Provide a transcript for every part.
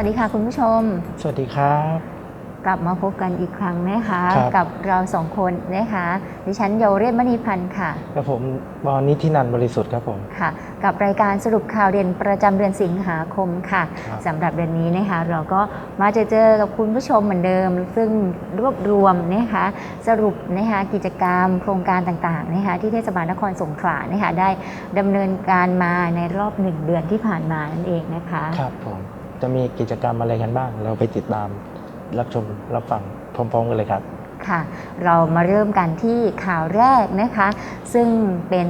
วัสดีค่ะคุณผู้ชม สวัสดีครับ กลับมาพบกันอีกครั้งนะคะ ครับ กับเราสองคนนะคะ ดิฉันเยาวเรศมณีพันธ์ค่ะกับผมบอลนิธินันท์บริสุทธิ์ครับผม ค่ะ กับรายการสรุปข่าวเด่นประจำเดือนสิงหาคมค่ะครับ สำหรับเดือนนี้นะคะ เราก็มาเจอเจอกับคุณผู้ชมเหมือนเดิม ซึ่งรวบรวมนะคะสรุปนะคะกิจกรรมโครงการต่างๆนะคะที่เทศบาลนครสงขลานะคะได้ดำเนินการมาในรอบหนึ่งเดือนที่ผ่านมานั่นเองนะคะ ครับผม จะมีกิจกรรมอะไรกันบ้าง เราไปติดตามรับชมรับฟังพร้อมๆกันเลยครับ ค่ะ เรามาเริ่มกันที่ข่าวแรกนะคะ ซึ่งเป็น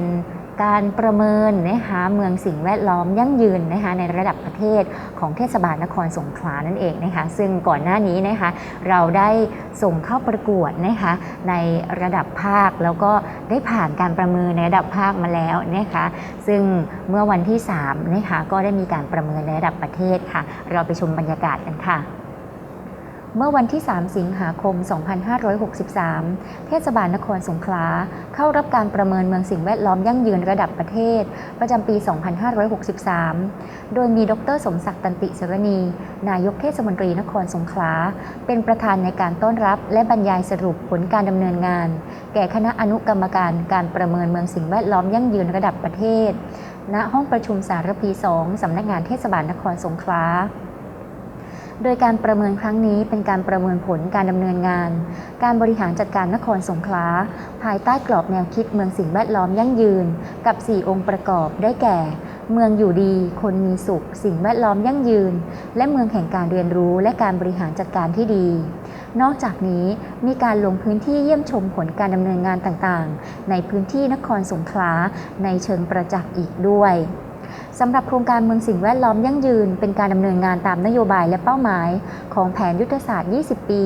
การประเมินนะคะเมืองสิ่งแวดล้อมยั่งยืนนะคะในระดับประเทศของเทศบาลนครสงขลานั่นเองนะคะซึ่งก่อนหน้านี้นะคะเราได้ส่งเข้าประกวดนะคะในระดับภาคแล้วก็ได้ผ่านการประเมินในระดับภาคมาแล้วนะคะซึ่งเมื่อวันที่3นะคะก็ได้มีการประเมินในระดับประเทศค่ะ เราไปชมบรรยากาศกันค่ะ เมื่อวันที่ 3 สิงหาคม 2563 เทศบาลนครสงขลาเข้ารับการประเมินเมืองสิ่งแวดล้อมยั่งยืนระดับประเทศ ประจำปี 2563 โดยมีดรสมศักดิ์ตันติสรณี นายกเทศมนตรีนครสงขลา เป็นประธานในการต้อนรับและบรรยายสรุปผลการดำเนินงาน แก่คณะอนุกรรมการการประเมินเมืองสิ่งแวดล้อมยั่งยืนระดับประเทศ ณ ห้องประชุมสารพี 2 สำนักงานเทศบาลนครสงขลา โดยการประเมินครั้งนี้เป็นการประเมินผลการดำเนินงาน การบริหารจัดการนครสงขลาภายใต้กรอบแนวคิดเมืองสิ่งแวดล้อมยั่งยืน กับ 4 องค์ประกอบได้แก่ เมืองอยู่ดี คนมีสุข สิ่งแวดล้อมยั่งยืน และเมืองแห่งการเรียนรู้และการบริหารจัดการที่ดีนอกจากนี้มีการลงพื้นที่เยี่ยมชมผลการดำเนินงานต่างๆ ในพื้นที่นครสงขลาในเชิงประจักษ์อีกด้วย สำหรับโครงการเมืองสิ่งแวดล้อมยั่งยืน เป็นการดำเนินงานตามนโยบายและเป้าหมาย ของแผนยุทธศาสตร์ 20 ปี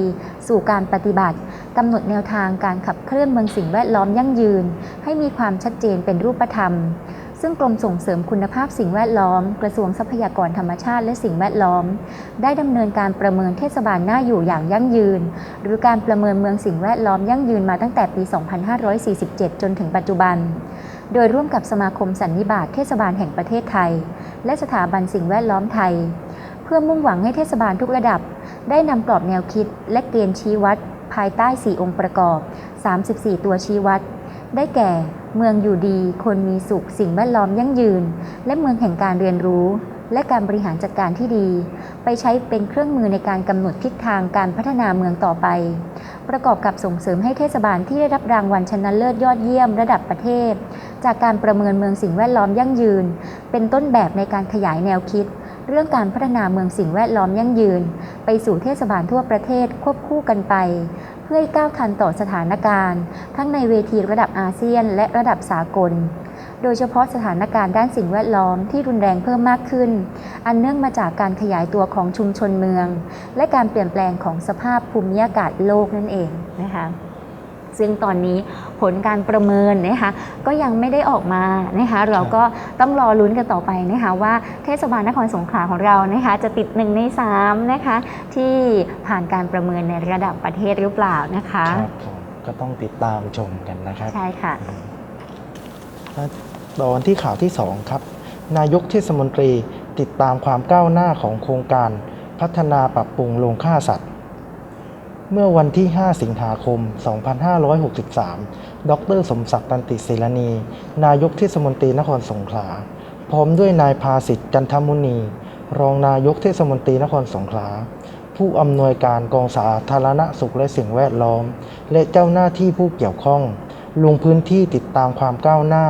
สู่การปฏิบัติกำหนดแนวทางการขับเคลื่อนเมืองสิ่งแวดล้อมยั่งยืน ให้มีความชัดเจนเป็นรูปธรรม ซึ่งกรมส่งเสริมคุณภาพสิ่งแวดล้อม กระทรวงทรัพยากรธรรมชาติและสิ่งแวดล้อม ได้ดำเนินการประเมินเทศบาลหน่าอยู่อย่างยั่งยืน หรือการประเมินเมืองสิ่งแวดล้อมยั่งยืนมาตั้งแต่ปี 2547 จนถึงปัจจุบัน โดยร่วมกับสมาคมสันนิบาตเทศบาลแห่งประเทศไทย และสถาบันสิ่งแวดล้อมไทย เพื่อมุ่งหวังให้เทศบาลทุกระดับ ได้นำกรอบแนวคิด และเกณฑ์ชี้วัด ภายใต้ 4 องค์ประกอบ 34 ตัวชี้วัด ได้แก่ เมืองอยู่ดี คนมีสุข สิ่งแวดล้อมยั่งยืน และเมืองแห่งการเรียนรู้ และการบริหารจัดการที่ดี ไปใช้เป็นเครื่องมือในการกำหนดทิศทางการพัฒนาเมืองต่อไป ประกอบกับส่งเสริมให้เทศบาลที่ได้รับรางวัลชนะเลิศยอดเยี่ยมระดับประเทศ จากการประเมินเมืองสิ่งแวดล้อมยั่งยืน เป็นต้นแบบในการขยายแนวคิด เรื่องการพัฒนาเมืองสิ่งแวดล้อมยั่งยืน ไปสู่เทศบาลทั่วประเทศควบคู่กันไปเพื่อให้ก้าวทันต่อสถานการณ์ ทั้งในเวทีระดับอาเซียนและระดับสากล โดยเฉพาะสถานการณ์ด้านสิ่งแวดล้อมที่รุนแรงเพิ่มมากขึ้น อันเนื่องมาจากการขยายตัวของชุมชนเมือง และการเปลี่ยนแปลงของสภาพภูมิอากาศโลกนั่นเองนะคะซึ่งตอนนี้ผลการประเมินนะคะก็ยังไม่ได้ออกมานะคะเราก็ต้องรอลุ้นกันต่อไปนะคะว่าเทศบาลนครสงขลาของเรานะคะจะติดหนึ่งในสามนะคะที่ผ่านการประเมินในระดับประเทศหรือเปล่านะคะครับผมก็ต้องติดตามชมกันนะครับ ใช่ค่ะ ตอนที่ข่าวที่ 2 ครับ นายกเทศมนตรีติดตามความก้าวหน้าของโครงการ พัฒนาปรับปรุงโรงฆ่าสัตว์ เมื่อวันที่ 5 สิงหาคม 2563 ดร สมศักดิ์ตันติศิลนี นายกเทศมนตรีนครสงขลา พร้อมด้วยนายภาสิทธิ์จันทมุนี รองนายกเทศมนตรีนครสงขลา ผู้อำนวยการกองสาธารณสุขและสิ่งแวดล้อม และเจ้าหน้าที่ผู้เกี่ยวข้อง ลงพื้นที่ติดตามความก้าวหน้า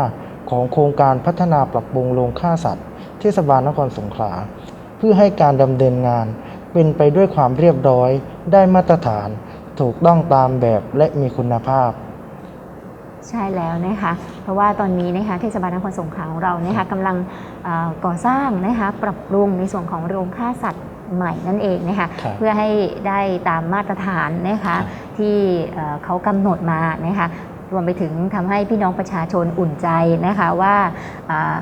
ของโครงการพัฒนาปรับปรุงโรงฆ่าสัตว์ เทศบาลนครสงขลา เพื่อให้การดำเนินงานเป็นไปด้วยความเรียบร้อย ได้มาตรฐาน ถูกต้องตามแบบและมีคุณภาพใช่แล้วนะคะ เพราะว่าตอนนี้นะคะเทศบาลนครสงขลาของเรานะคะกำลังเอ่อก่อสร้างนะคะปรับปรุงในส่วนของโรงฆ่าสัตว์ใหม่นั่นเองนะคะครับเพื่อให้ได้ตามมาตรฐานนะคะครับที่เอ่อเขากำหนดมานะคะ รวมไปถึงทำให้พี่น้องประชาชนอุ่นใจนะคะว่าอ่า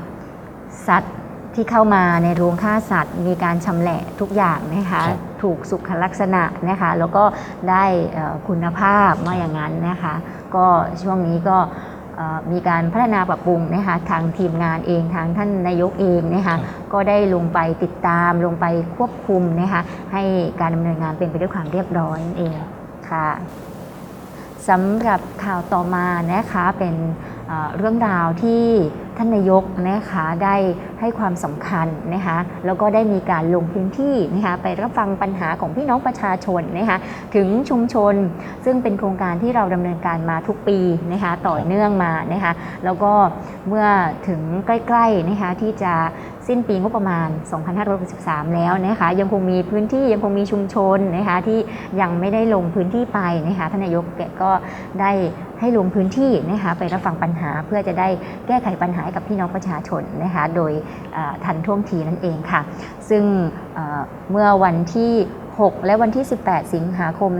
สัตว์ที่เข้ามาในโรงฆ่าสัตว์ มีการชำแหละทุกอย่างนะคะครับถูกสุขลักษณะนะคะแล้วก็ได้เอ่อคุณภาพมาอย่างนั้นนะคะก็ช่วงนี้ก็เอ่เอ่อมีการพัฒนาปรับปรุงนะคะทางทีมงานเองทางท่านนายกเองนะคะครับก็ได้ลงไปติดตามลงไปควบคุมนะคะให้การดำเนินงานเป็นไปด้วยความเรียบร้อยนั่นเองค่ะ สำหรับข่าวต่อมานะคะเป็นเอ่อเรื่องราวที่ ท่านนายกนะคะได้ให้ความสำคัญนะคะแล้วก็ได้มีการลงพื้นที่นะคะไปรับฟังปัญหาของพี่น้องประชาชนนะคะถึงชุมชน ซึ่งเป็นโครงการที่เราดำเนินการมาทุกปีนะคะต่อเนื่องมานะคะแล้วก็เมื่อถึงใกล้ๆนะคะที่จะสิ้นปีงบประมาณ 2563 แล้วนะคะ ยังคงมีพื้นที่ยังคงมีชุมชนนะคะที่ยังไม่ได้ลงพื้นที่ไปนะคะท่านนายกแกก็ได้ ให้ลงพื้นที่นะคะไปรับฟังปัญหาเพื่อจะได้แก้ไขปัญหากับพี่น้องประชาชนนะคะโดยทันท่วงทีนั่นเองค่ะ ซึ่งเมื่อวันที่ 6 และวันที่ 18 สิงหาคม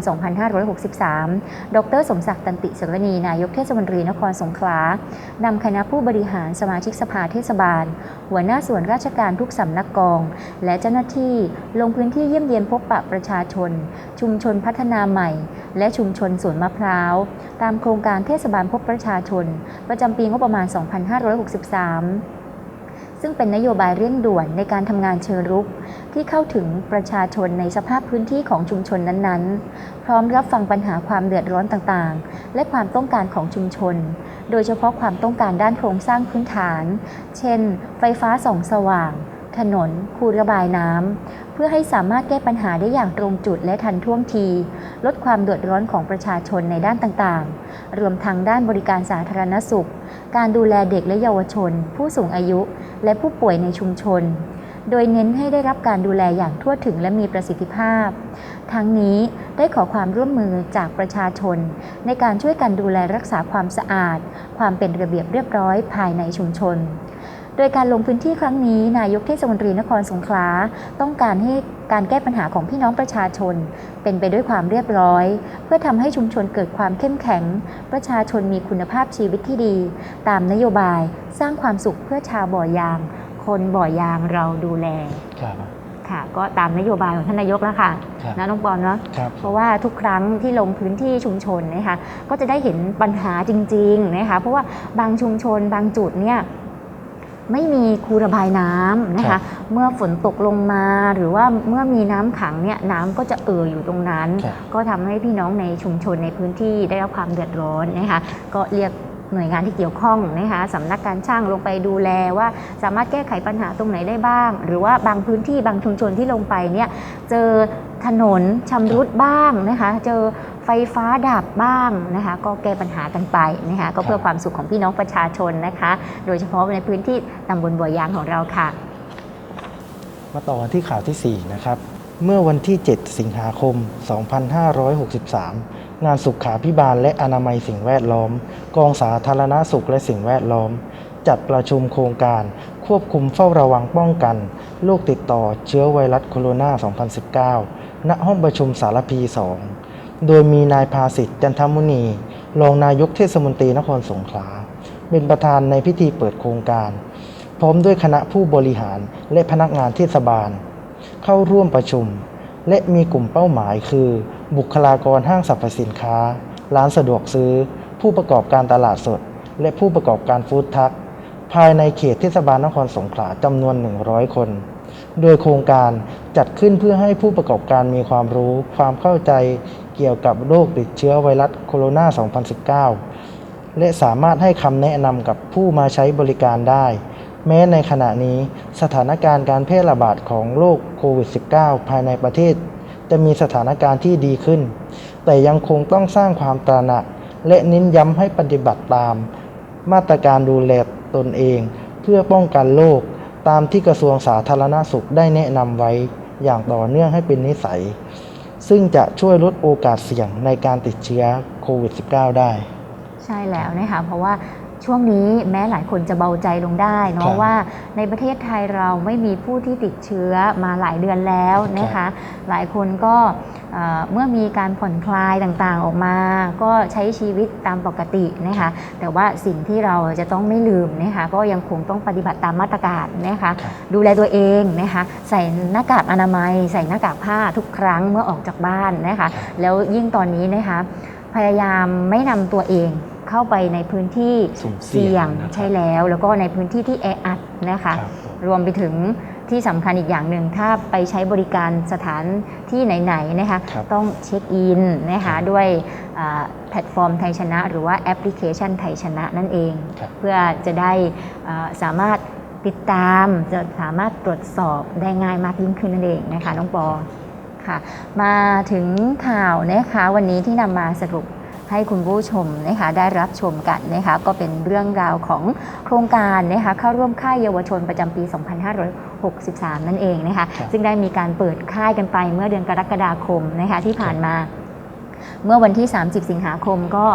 2563 ดร สมศักดิ์ตันติสรณีนายกเทศมนตรีนครสงขลานำคณะผู้บริหารสมาชิกสภาเทศบาล หัวหน้าส่วนราชการทุกสำนักกอง และเจ้าหน้าที่ลงพื้นที่เยี่ยมเยียนพบปะประชาชน ชุมชนพัฒนาใหม่ และชุมชนสวนมะพร้าว ตามโครงการเทศบาลพบประชาชน ประจำปีงบประมาณ 2563 ซึ่งเป็นนโยบายเร่งด่วนในการทำงานเชิงรุก ที่เข้าถึงประชาชนในสภาพพื้นที่ของชุมชนนั้นๆ พร้อมรับฟังปัญหาความเดือดร้อนต่างๆ และความต้องการของชุมชน โดยเฉพาะความต้องการด้านโครงสร้างพื้นฐาน เช่น ไฟฟ้าส่องสว่าง ถนน คูระบายน้ำ พื่อให้สามารถแก้ปัญหาได้อย่างตรงจุดและทันท่วงที ลดความเดือดร้อนของประชาชนในด้านต่างๆ รวมทั้งด้านบริการสาธารณสุข การดูแลเด็กและเยาวชน ผู้สูงอายุ และผู้ป่วยในชุมชน โดยเน้นให้ได้รับการดูแลอย่างทั่วถึงและมีประสิทธิภาพ ทั้งนี้ได้ขอความร่วมมือจากประชาชน ในการช่วยกันดูแลรักษาความสะอาด ความเป็นระเบียบเรียบร้อยภายในชุมชน โดยการลงพื้นที่ครั้งนี้นายกเทศมนตรีนครสงขลาต้องการให้การแก้ปัญหาของพี่น้องประชาชน เป็นไปด้วยความเรียบร้อย เพื่อทำให้ชุมชนเกิดความเข้มแข็ง ประชาชนมีคุณภาพชีวิตที่ดี ตามนโยบายสร้างความสุขเพื่อชาวบ่อยาง คนบ่อยางเราดูแลครับค่ะก็ตามนโยบายของท่านนายกแล้วค่ะครับนะน้องปอนเนาะครับเพราะว่าทุกครั้งที่ลงพื้นที่ชุมชนนะคะก็จะได้เห็นปัญหาจริงๆนะคะเพราะว่าบางชุมชนบางจุดเนี่ย ไม่มีคูระบายน้ำนะครัคะ บ เมื่อฝนตกลงมาหรือว่าเมื่อมีน้ำขังเนี่ยน้ำก็จะเอ่ออยู่ตรงนั้น ครับ ก็ทำให้พี่น้องในชุมชนในพื้นที่ได้รับความเดือดร้อนนะคะ ก็เรียก หน่วยงานที่เกี่ยวข้องนะคะสำนักการช่างลงไปดูแลว่า สามารถแก้ไขปัญหาตรงไหนได้บ้าง หรือว่าบางพื้นที่บางชุมชนที่ลงไปเนี่ยเจอถนนชำรุดบ้างนะคะ เจอไฟฟ้าดับบ้างนะคะ ก็แก้ปัญหากันไปนะคะ ก็เพื่อความสุขของพี่น้องประชาชนนะคะ โดยเฉพาะในพื้นที่ตำบลบัวยางของเราค่ะ มาต่อกันที่ข่าวทีสี่4 นะครับ เมื่อวันที่ 7 สิงหาคม 2563 งานสุขาพิบาลและอนามัยสิ่งแวดล้อม กองสาธารณสุขและสิ่งแวดล้อม จัดประชุมโครงการ ควบคุมเฝ้าระวังป้องกันโรคติดต่อเชื้อไวรัสโคโรนา 2019 ณ ห้องประชุมสารพี 2 โดยมีนายภาสิทธิ์จันทมุนี รองนายกเทศมนตรีนครสงขลา เป็นประธานในพิธีเปิดโครงการ พร้อมด้วยคณะผู้บริหารและพนักงานเทศบาล เข้าร่วมประชุม และมีกลุ่มเป้าหมายคือ บุคลากรห้างสรรพสินค้า ร้านสะดวกซื้อ ผู้ประกอบการตลาดสด และผู้ประกอบการฟู้ดทัคภายในเขตเทศบาลนครสงขลาจำนวน 100 คน โดยโครงการจัดขึ้นเพื่อให้ผู้ประกอบการมีความรู้ ความเข้าใจเกี่ยวกับโรคติดเชื้อไวรัสโคโรนา 2019 และสามารถให้คำแนะนำกับผู้มาใช้บริการได้ แม้ในขณะนี้สถานการณ์การแพร่ระบาดของโรคโควิด -19 ภายในประเทศ จะมีสถานการณ์ที่ดีขึ้น แต่ยังคงต้องสร้างความตระหนัก และเน้นย้ำให้ปฏิบัติตาม มาตรการดูแลตนเอง เพื่อป้องกันโรคตามที่กระทรวงสาธารณสุขได้แนะนำไว้อย่างต่อเนื่องให้เป็นนิสัย ซึ่งจะช่วยลดโอกาสเสี่ยงในการติดเชื้อโควิด -19 ได้ ใช่แล้วนะคะเพราะว่า ช่วงนี้แม้หลายคนจะเบาใจลงได้ครัเนาะบว่าในประเทศไทยเราไม่มีผู้ที่ติดเชื้อมาหลายเดือนแล้วนะคะหลายคนก็เอ่อเมื่อมีการผ่อนคลายต่างๆออกมา ก็ใช้ชีวิตตามปกตินะคะแต่ว่าสิ่งที่เราจะต้องไม่ลืมนะคะก็ยังคงต้องปฏิบัติตามมาตรการนะคะครับดูแลตัวเองนะคะใส่หน้ากากอนามัย ใส่หน้ากากผ้าทุกครั้งเมื่อออกจากบ้านนะคะแล้วยิ่งตอนนี้นะคะพยายามไม่นำตัวเอง เข้าไปในพื้นที่สุ่มเสี่ยงนะครับใช่แล้ว แล้วก็ในพื้นที่ที่แออัดนะคะครับผมรวมไปถึงที่สำคัญอีกอย่างหนึ่งถ้าไปใช้บริการสถานที่ไหนๆนะคะครับต้องเช็คอินนะครัคะบด้วยอ่าแพลตฟอร์มไทยชนะ หรือว่าแอปพลิเคชันไทยชนะนั่นเองครับเพื่อจะได้อ่าสามารถติดตามจะสามารถตรวจสอบได้ง่ายมากยิ่งขึ้นนั่นเองนะคะน้องปอค่ะมาถึงข่าวนะคะวันนี้ที่นำมาสรุป ให้คุณผู้ชมนะคะได้รับชมกันนะคะก็เป็นเรื่องราวของโครงการนะคะเข้าร่วมค่ายเยาวชนประจำปี 2563 นั่นเองนะคะครับซึ่งได้มีการเปิดค่ายกันไปเมื่อเดือนกรกฎาคมนะคะที่ผ่านมา เมื่อวันที่ 30 สิงหาคมก็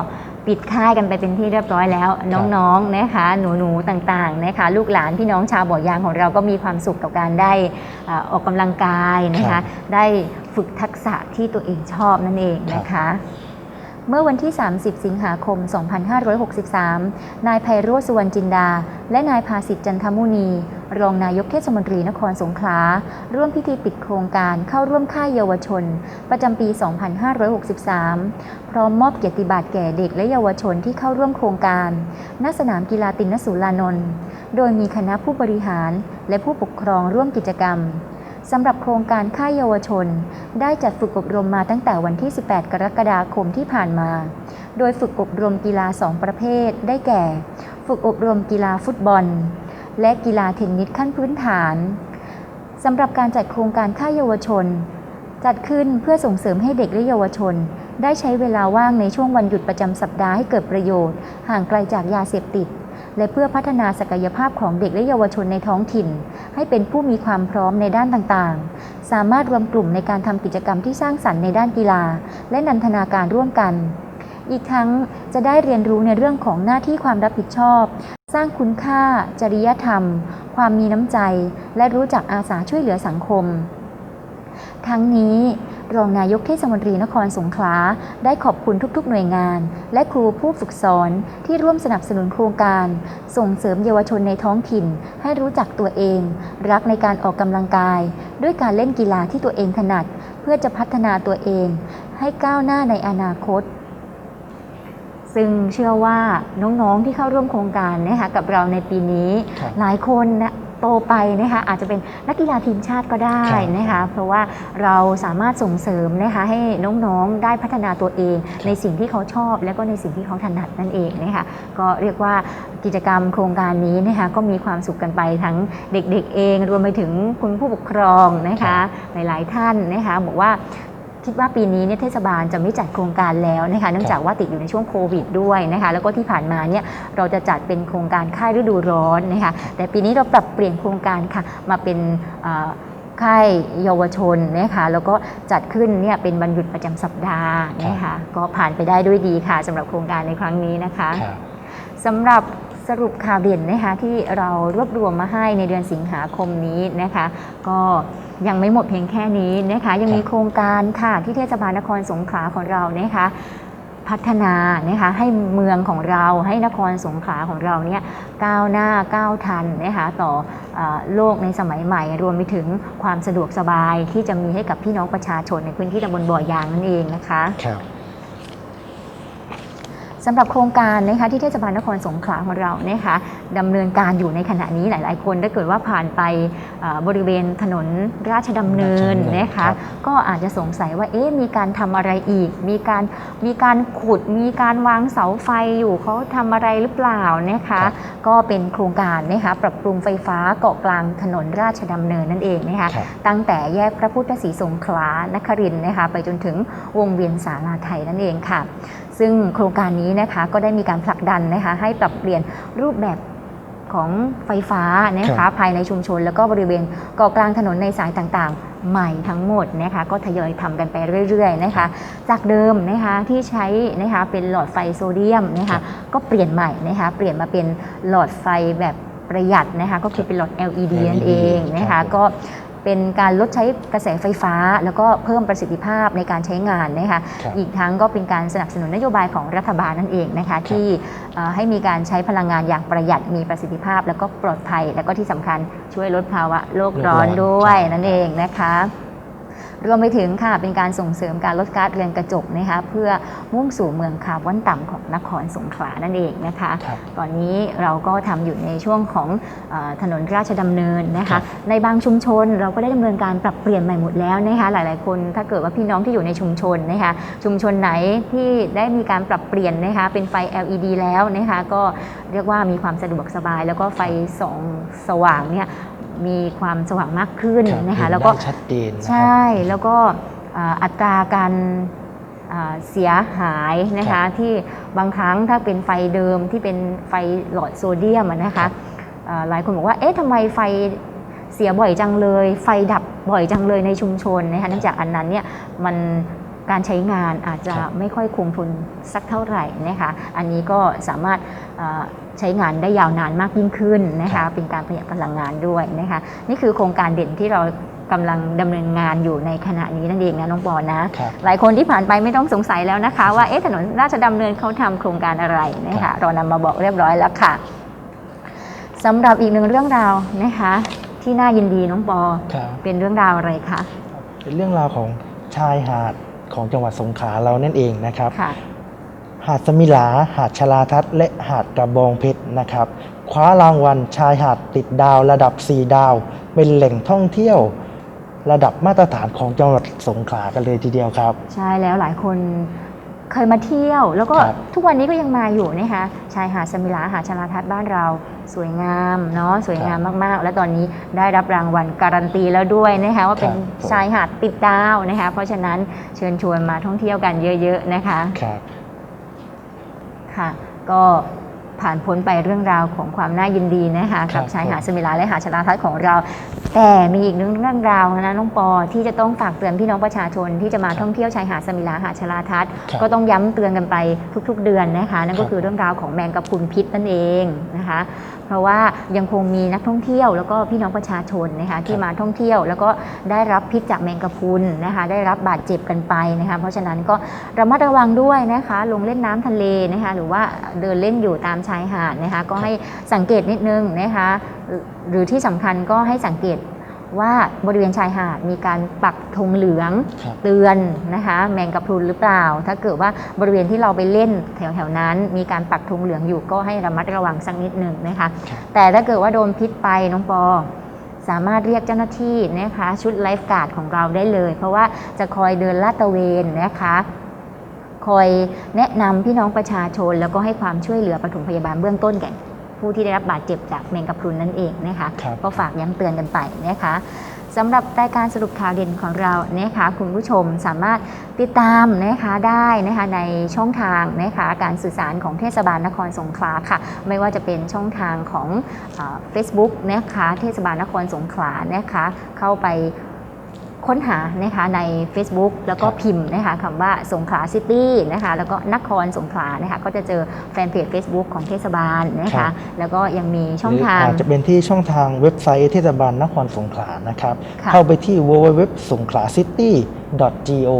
ปิดค่ายกันไปเป็นที่เรียบร้อยแล้ว น้องๆนะคะหนูๆต่างๆนะคะลูกหลานพี่น้องชาวบ่อยางของเราก็มีความสุขกับการได้อ่าออกกำลังกายนะครัคะบได้ฝึกทักษะที่ตัวเองชอบนั่นเองนะคะ เมื่อวันที่ 30 สิงหาคม 2563 นายไพโรจน์สุวรรณจินดา และนายภาสิทธิ์จันทมุนี รองนายกเทศมนตรีนครสงขลา ร่วมพิธีปิดโครงการเข้าร่วมค่ายเยาวชน ประจำปี 2563 พร้อมมอบเกียรติบัตรแก่เด็กและเยาวชนที่เข้าร่วมโครงการ ณ สนามกีฬาตินสุรานนท์ โดยมีคณะผู้บริหารและผู้ปกครองร่วมกิจกรรม สำหรับโครงการค่ายเยาวชน ได้จัดฝึกอบรมมาตั้งแต่วันที่ 18 กรกฎาคมที่ผ่านมา โดยฝึกอบรมกีฬา 2 ประเภท ได้แก่ ฝึกอบรมกีฬาฟุตบอล และกีฬาเทนนิสขั้นพื้นฐานสำหรับการจัดโครงการค่ายเยาวชน จัดขึ้นเพื่อส่งเสริมให้เด็กและเยาวชน ได้ใช้เวลาว่างในช่วงวันหยุดประจำสัปดาห์ให้เกิดประโยชน์ ห่างไกลจากยาเสพติด และเพื่อพัฒนาศักยภาพของเด็กและเยาวชนในท้องถิ่น ให้เป็นผู้มีความพร้อมในด้านต่างๆ สามารถรวมกลุ่มในการทำกิจกรรมที่สร้างสรรค์ในด้านกีฬา และนันทนาการร่วมกัน อีกทั้งจะได้เรียนรู้ในเรื่องของหน้าที่ความรับผิดชอบ สร้างคุณค่า จริยธรรม ความมีน้ำใจ และรู้จักอาสาช่วยเหลือสังคม ทั้งนี้ รองนายกเทศมนตรีนครสงขลา ได้ขอบคุณทุกๆ หน่วยงาน และครูผู้ฝึกสอนที่ร่วมสนับสนุนโครงการ ส่งเสริมเยาวชนในท้องถิ่น ให้รู้จักตัวเอง รักในการออกกำลังกาย ด้วยการเล่นกีฬาที่ตัวเองถนัด เพื่อจะพัฒนาตัวเอง ให้ก้าวหน้าในอนาคตซึ่งเชื่อว่าน้องๆที่เข้าร่วมโครงการนะคะกับเราในปีนี้ครับหลายคนนะ โตไปนะคะอาจจะเป็นนักกีฬาทีมชาติก็ได้ครับนะคะเพราะว่าเราสามารถส่งเสริมนะคะให้น้องๆได้พัฒนาตัวเองครับในสิ่งที่เขาชอบ และก็ในสิ่งที่เขาถนัดนั่นเองนะคะก็เรียกว่ากิจกรรมโครงการนี้นะคะก็มีความสุขกันไปทั้งเด็กๆเอง รวมไปถึงคุณผู้ปกครองนะคะหลายๆท่านนะคะบอกว่า คิดว่าปีนี้เนี่ยเทศบาลจะไม่จัดโครงการแล้วนะคะเนื่องจากว่าติดอยู่ในช่วงโควิดด้วยนะคะแล้วก็ที่ผ่านมาเนี่ยเราจะจัดเป็นโครงการค่ายฤดูร้อนนะคะแต่ปีนี้เราปรับเปลี่ยนโครงการค่ะมาเป็นเอ่อค่ายเยาวชนนะคะแล้วก็จัดขึ้นเนี่ยเป็นวันหยุดประจำสัปดาห์นะคะก็ผ่านไปได้ด้วยดีค่ะสำหรับโครงการในครั้งนี้นะคะครับสำหรับสรุปข่าวเด่นนะคะที่เรารวบรวมมาให้ในเดือนสิงหาคมนี้นะคะ ก็ ยังไม่หมดเพียงแค่นี้นะคะ ยังมีครับโครงการค่ะที่เทศบาลนครสงขลาของเรานะคะพัฒนานะคะให้เมืองของเราให้นครสงขลาของเราเนี่ยก้าวหน้าก้าวทันนะคะต่อเออโลกในสมัยใหม่ รวมไปถึงความสะดวกสบายที่จะมีให้กับพี่น้องประชาชนในพื้นที่ตำบลบ่อยางนั่นเองนะคะครับ สำหรับโครงการนะคะที่เทศบาลนครสงขลาของเรานะคะดำเนินการอยู่ในขณะนี้หลาย ๆ คนถ้าเกิดว่าผ่านไปเอ่อบริเวณถนนราชดำเนินราชดำเนินนะคะครับก็อาจจะสงสัยว่าเอ๊ะมีการทำอะไรอีก มีการมีการขุดมีการวางเสาไฟอยู่เขาทำอะไรหรือเปล่านะคะก็เป็นโครงการนะคะปรับปรุงไฟฟ้าเกาะกลางถนนราชดำเนินนั่นเองนะคะครับตั้งแต่แยกพระพุทธศรีสงขลานครินทร์นะคะไปจนถึงวงเวียนสาลาไทยนั่นเองค่ะ ซึ่งโครงการนี้นะคะก็ได้มีการผลักดันนะคะให้ปรับเปลี่ยนรูปแบบของไฟฟ้านะครัคะบภายในชุมชน แล้วก็บริเวณเกาะกลางถนนในสายต่างๆ ใหม่ทั้งหมดนะคะก็ทยอยทำกันไปเรื่อยๆนะคะจากเดิมนะคะที่ใช้นะคะเป็นหลอดไฟโซเดียมนะครัคะบก็เปลี่ยนใหม่นะคะเปลี่ยนมาเป็นหลอดไฟแบบประหยัดนะคะก็คือเป็นหลอด LED นั่นเองนะครัคะบผมก็ เป็นการลดใช้กระแสไฟฟ้า แล้วก็เพิ่มประสิทธิภาพในการใช้งานนะคะครับอีกทั้งก็เป็นการสนับสนุนนโยบายของรัฐบาลนั่นเองนะคะที่เอ่อให้มีการใช้พลังงานอย่างประหยัดมีประสิทธิภาพ แล้วก็ปลอดภัย แล้วก็ที่สำคัญช่วยลดภาวะโลกร้อนโลกร้อนด้วยครับนั่นเองนะคะ รวมไปถึงค่ะเป็นการส่งเสริมการลดก๊าซเรือนกระจกนะคะเพื่อมุ่งสู่เมืองคาร์บอนต่ำของนครสงขลานั่นเองนะคะครับตอนนี้เราก็ทำอยู่ในช่วงของเออถนนราชดำเนินนะครัคะบในบางชุมชนเราก็ได้ดำเนินการปรับเปลี่ยนใหม่หมดแล้วนะคะหลาย ๆ คนถ้าเกิดว่าพี่น้องที่อยู่ในชุมชนนะคะชุมชนไหนที่ได้มีการปรับเปลี่ยนนะคะเป็นไฟ LED แล้วนะคะก็เรียกว่ามีความสะดวกสบาย แล้วก็ไฟส่องสว่างเนี่ย มีความสว่างมากขึ้นรับนะคะเห็แล้วก็ได้ชัดเจนนะครับใช่แล้วก็อ่าอัตราการอ่าเสียหายนะครัคะบที่บางครั้งถ้าเป็นไฟเดิมที่เป็นไฟหลอดโซเดียมอะนะครัคะบอ่าหลายคนบอกว่าเอ๊ะทำไมไฟเสียบ่อยจังเลย ไฟดับบ่อยจังเลยในชุมชนนะคะเนื่องจากอันนั้นเนี่ยมันการใช้งานอาจจะครับไม่ค่อยคงทนสักเท่าไหร่นะคะอันนี้ก็สามารถอ่า ใช้งานได้ยาวนานมากยิ่งขึ้นนะคะเป็นการประหยัดพลังงานด้วยนะคะนี่คือโครงการเด่นที่เรากำลังดำเนินงานอยู่ในขณะนี้นั่นเองนะน้องปอนะครับหลายคนที่ผ่านไปไม่ต้องสงสัยแล้วนะคะ ว่าเอ๊ะถนนราชดำเนินเขาทำโครงการอะไรนะครัคะบเรานำมาบอกเรียบร้อยแล้วค่ะสำหรับอีกหนึ่งเรื่องราวนะคะ ที่น่ายินดีน้องปอครับเป็นเรื่องราวอะไรคะเป็นเรื่องราวของชายหาดของจังหวัดสงขลาเรานั่นเองนะครับค่ะ หาดสมิลา หาดชลาทัศน์และหาดกระบองเพชรนะครับ คว้ารางวัลชายหาดติดดาวระดับ 4 ดาว เป็นแหล่งท่องเที่ยวระดับมาตรฐานของจังหวัดสงขลากันเลยทีเดียวครับ ใช่แล้วหลายคนเคยมาเที่ยว แล้วก็ครับทุกวันนี้ก็ยังมาอยู่นะคะชายหาดสมิลาหาดชลาทัศน์บ้านเราสวยงามเนาะสวยงามมากๆ และตอนนี้ได้รับรางวัลการันตีแล้วด้วยนะคะว่าเป็นครับผมชายหาดติดดาวนะคะ เพราะฉะนั้นเชิญชวนมาท่องเที่ยวกันเยอะ ๆ นะคะครับ ค่ะ ก็ผ่านพ้นไปเรื่องราวของความน่ายินดีนะคะครักับบชายหาดผมสมิลาและหาดชลาทัศน์ของเรา แต่มีอีกหนึ่งเรื่องราวนะน้องปอที่จะต้องฝากเตือนพี่น้องประชาชนที่จะมาท่องเที่ยวชายหาดสมิลาหาดชลาทัศน์ครับก็ต้องย้ำเตือนกันไปทุก ๆ เดือนนะคะ นั่นครัก็บคือเรื่องราวของแมงกะพรุนพิษนั่นเองนะคะ เพราะว่ายังคงมีนักท่องเที่ยวแล้วก็พี่น้องประชาชนนะคะที่มาท่องเที่ยว แล้วก็ได้รับพิษจากแมงกะพรุนนะคะ ได้รับบาดเจ็บกันไปนะคะ เพราะฉะนั้นก็ระมัดระวังด้วยนะคะ ลงเล่นน้ำทะเลนะคะ หรือว่าเดินเล่นอยู่ตามชายหาดนะคะ ก็ให้สังเกตนิดนึงนะคะ หรือหรือที่สำคัญก็ให้สังเกต ว่าบริเวณชายหาดมีการปักธงเหลืองครับ เตือนนะคะ แมงกะพรุนหรือเปล่า ถ้าเกิดว่าบริเวณที่เราไปเล่นแถวๆนั้น มีการปักธงเหลืองอยู่ก็ให้ระมัดระวังสักนิดหนึ่งนะคะครับแต่ถ้าเกิดว่าโดนพิษไปน้องปอ สามารถเรียกเจ้าหน้าที่นะคะ ชุดไลฟ์การ์ดของเราได้เลย เพราะว่าจะคอยเดินลาดตระเวนนะคะ คอยแนะนำพี่น้องประชาชน แล้วก็ให้ความช่วยเหลือปฐมพยาบาลเบื้องต้นแก่ ผู้ที่ได้รับบาดเจ็บจากแมงกะพรุนนั่นเองนะคะครับ ก็ฝากย้ำเตือนกันไปนะคะสำหรับรายการสรุปข่าวเด่นของเรานะคะคุณผู้ชมสามารถติดตามนะคะได้นะคะในช่องทางนะคะการสื่อสารของเทศบาลนครสงขลาค่ะ ไม่ว่าจะเป็นช่องทางของเฟซบุ๊กนะคะเทศบาลนครสงขลานะคะเข้าไป ค้นหานะคะใน Facebook แล้วก็ครับพิมพ์นะคะคำว่าสงขลาซิตี้นะคะแล้วก็นครสงขลานะคะก็จะเจอแฟนเพจ Facebook ของเทศบาลนะครัคะบแล้วก็ยังมีช่องหรืทางอาจจะเป็นที่ช่องทางเว็บไซต์เทศบาลนครสงขลานะครับค่ะเข้าไปที่ www สงขลา city go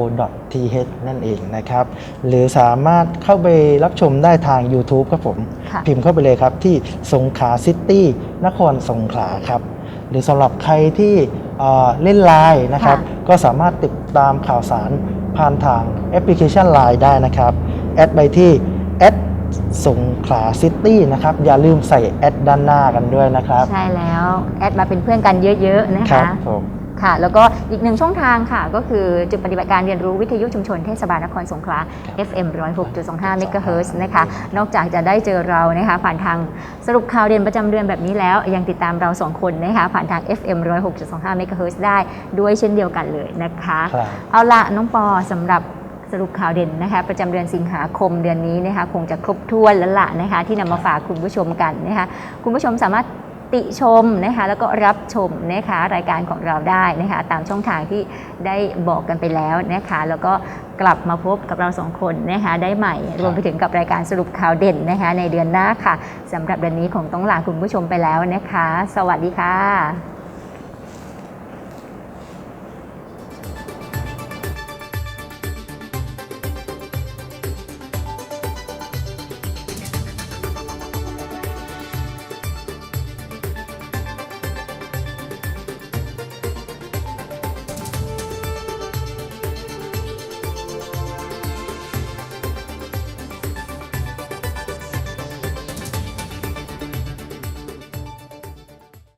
th นั่นเองนะครับ หรือสามารถเข้าไปรับชมได้ทาง YouTube ครับผมค่ะพิมพ์เข้าไปเลยครับที่สงขลาซิตี้นครสงขลาครับ หรือสำหรับใครที่ เอ่อเล่นไลน์นะครับค่ะก็สามารถติดตามข่าวสารผ่านทางแอปพลิเคชัน Line ได้นะครับ แอดไปที่แอดสงขลาซิตี้นะครับ อย่าลืมใส่แอดด้านหน้ากันด้วยนะครับ ใช่แล้ว แอดมาเป็นเพื่อนกันเยอะ ๆ นะครัคะบผม ค่ะ แล้วก็อีกหนึ่งช่องทางค่ะ ก็คือจุดปฏิบัติการเรียนรู้วิทยุชุมชนเทศบาลนครสงขลา FM 106.25 MHz นะคะ นอกจากจะได้เจอเรานะคะผ่านทางสรุปข่าวเด่นประจำเดือนแบบนี้แล้ว ยังติดตามเราสองคนนะคะผ่านทาง FM 106.25 MHz ได้ด้วยเช่นเดียวกันเลยนะคะครับเอาละน้องปอสำหรับสรุปข่าวเด่นนะคะประจำเดือนสิงหาคมเดือนนี้นะคะคงจะครบถ้วนแล้วล่ะนะคะที่นำมาฝากคุณผู้ชมกันนะคะคุณผู้ชมสามารถ ติชมนะคะแล้วก็รับชมนะคะรายการของเราได้นะคะตามช่องทางที่ได้บอกกันไปแล้วนะคะแล้วก็กลับมาพบกับเราสองคนนะคะได้ใหม่รวมไปถึงกับรายการสรุปข่าวเด่นนะคะในเดือนหน้าค่ะสำหรับเดือนนี้คงต้องลาคุณผู้ชมไปแล้วนะคะ สวัสดีค่ะ